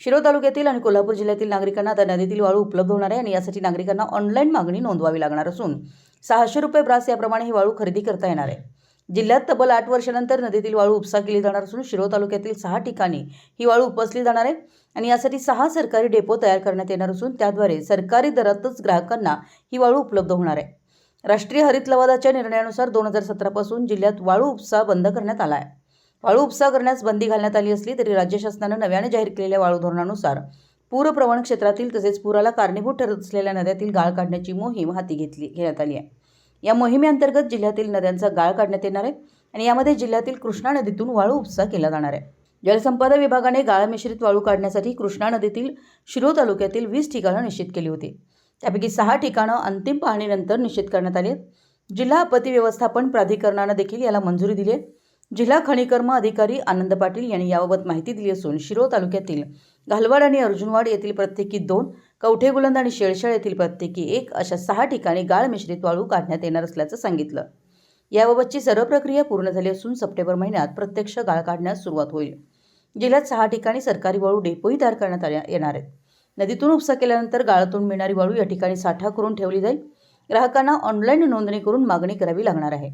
शिरोळ तालुक्यातील आणि कोल्हापूर जिल्ह्यातील नागरिकांना आता नदीतील वाळू उपलब्ध होणार आहे आणि यासाठी नागरिकांना ऑनलाईन मागणी नोंदवावी लागणार असून सहाशे रुपये ब्रास याप्रमाणे ही वाळू खरेदी करता येणार आहे. जिल्ह्यात तब्बल आठ वर्षानंतर नदीतील वाळू उपसा केली जाणार असून शिरोळ तालुक्यातील सहा ठिकाणी ही वाळू उपसली जाणार आहे आणि यासाठी सहा सरकारी डेपो तयार करण्यात येणार असून त्याद्वारे सरकारी दरातच ग्राहकांना ही वाळू उपलब्ध होणार आहे. राष्ट्रीय हरित लवादाच्या निर्णयानुसार दोन हजार सतरापासून जिल्ह्यात वाळू उपसा बंद करण्यात आला आहे. वाळू उपसा करण्यास बंदी घालण्यात आली असली तरी राज्य शासनानं नव्याने जाहीर केलेल्या वाळू धोरणानुसार पूरप्रवण क्षेत्रातील तसेच पुराला कारणीभूत ठरत असलेल्या नद्यातील गाळ काढण्याची मोहीम हाती घेतली घेण्यात आली आहे. या मोहिमेअंतर्गत जिल्ह्यातील नद्यांचा गाळ काढण्यात येणार आहे आणि यामध्ये जिल्ह्यातील कृष्णा नदीतून वाळू उपसा केला जाणार आहे. जलसंपदा विभागाने गाळ मिश्रित वाळू काढण्यासाठी कृष्णा नदीतील शिरो तालुक्यातील वीस ठिकाणं निश्चित केली होती. त्यापैकी सहा ठिकाणं अंतिम पाहणीनंतर निश्चित करण्यात आली आहेत. जिल्हा आपत्ती व्यवस्थापन प्राधिकरणानं देखील याला मंजुरी दिली आहे. जिल्हा खनिकर्म अधिकारी आनंद पाटील यांनी याबाबत माहिती दिली असून शिरो तालुक्यातील घालवाड आणि अर्जुनवाड येथील प्रत्येकी दोन कवठे बुलंद आणि शेळशाळ येथील प्रत्येकी एक अशा सहा ठिकाणी गाळ मिश्रित वाळू काढण्यात येणार असल्याचं सांगितलं. याबाबतची सर्व प्रक्रिया पूर्ण झाली असून सप्टेंबर महिन्यात प्रत्यक्ष गाळ काढण्यास सुरुवात होईल. जिल्ह्यात सहा ठिकाणी सरकारी वाळू डेपोही तयार करण्यात आल्या येणार आहेत. नदीतून उपसा केल्यानंतर गाळातून मिळणारी वाळू या ठिकाणी साठा करून ठेवली जाईल. ग्राहकांना ऑनलाईन नोंदणी करून मागणी करावी लागणार आहे.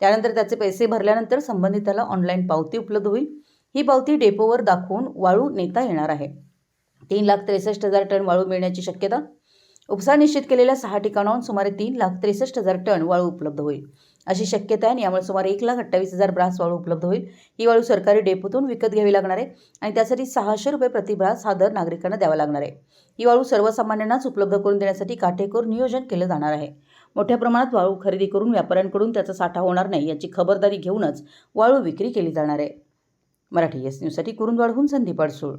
त्यानंतर त्याचे पैसे भरल्यानंतर संबंधिताला ऑनलाईन पावती उपलब्ध होईल. ही पावती डेपोवर दाखवून वाळू नेता येणार आहे. तीन लाख त्रेसष्ट हजार टन वाळू मिळण्याची शक्यता उपसा निश्चित केलेल्या सहा ठिकाणाहून सुमारे तीन लाख त्रेसष्ट हजार टन वाळू उपलब्ध होईल. अशी शक्यता आहे आणि यामुळे सुमारे एक लाख अठ्ठावीस हजार ब्रास वाळू उपलब्ध होईल. ही वाळू सरकारी डेपोतून विकत घ्यावी लागणार आहे आणि त्यासाठी सहाशे रुपये प्रतिब्रास हा दर नागरिकांना द्यावा लागणार आहे. ही वाळू सर्वसामान्यांनाच उपलब्ध करून देण्यासाठी काटेकोर नियोजन केलं जाणार आहे. मोठ्या प्रमाणात वाळू खरेदी करून व्यापाऱ्यांकडून त्याचा साठा होणार नाही याची खबरदारी घेऊनच वाळू विक्री केली जाणार आहे. मराठी एस न्यूजसाठी कुरुंदवाडहून संदीप अडसूळ.